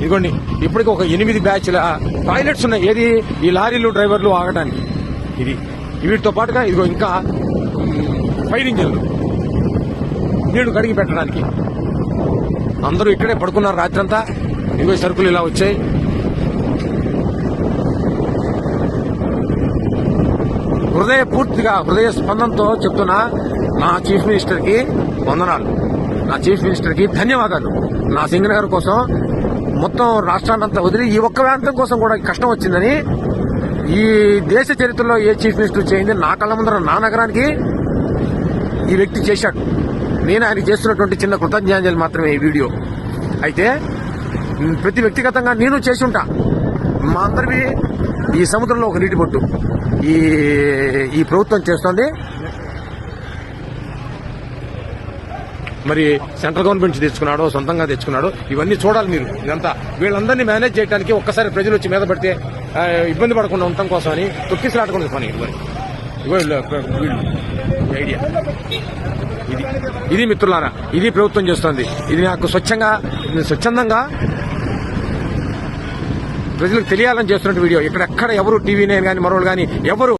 ఇదిగోండి ఇప్పటికి ఒక ఎనిమిది బ్యాచ్ల టాయిలెట్స్ ఉన్నాయి. ఏది? ఈ లారీలు డ్రైవర్లు ఆగడానికి ఇది వీటితో పాటుగా ఇదిగో ఇంకా ఫైర్ ఇంజిన్లు. నీళ్ళు కడిగి పెట్టడానికి. అందరూ ఇక్కడే పడుకున్నారు రాత్రంతా. ఇదిగో సరుకులు ఇలా వచ్చాయి. హృదయ పూర్తిగా హృదయ స్పందనతో చెప్తున్నా నా చీఫ్ మినిస్టర్కి వందనాలు. నా చీఫ్ మినిస్టర్కి ధన్యవాదాలు. నా సింగర్ గారి కోసం మొత్తం రాష్ట్రాన్నంతా వదిలి ఈ ఒక్క ప్రాంతం కోసం కూడా కష్టం వచ్చిందని ఈ దేశ చరిత్రలో ఏ చీఫ్ మినిస్టర్ చేయింది నా కళ్ళ ముందర నా నగరానికి ఈ వ్యక్తి చేశాడు. నేను ఆయన చేస్తున్నటువంటి చిన్న కృతజ్ఞాంజలి మాత్రమే ఈ వీడియో. అయితే ప్రతి వ్యక్తిగతంగా నేను చేసి ఉంటా. మా అందరివి ఈ సముద్రంలో ఒక నీటి బొట్టు ఈ ఈ ప్రభుత్వం చేస్తోంది. మరి సెంట్రల్ గవర్నమెంట్ తెచ్చుకున్నాడో సొంతంగా తెచ్చుకున్నాడో ఇవన్నీ చూడాలి మీరు. ఇదంతా వీళ్ళందరినీ మేనేజ్ చేయడానికి ఒక్కసారి ప్రజలు వచ్చి మీద పడితే ఇబ్బంది పడకుండా ఉండటం కోసం అని తొక్కిసలాటకుండా పని. ఐడియా. ఇది ఇది మిత్రులారా ఇది ప్రభుత్వం చేస్తుంది. ఇది నాకు స్వచ్ఛంగా స్వచ్ఛందంగా ప్రజలకు తెలియాలని చేస్తున్న వీడియో. ఇక్కడ ఎక్కడ ఎవరు టీవీ నేను కానీ మరొకరు కానీ ఎవరు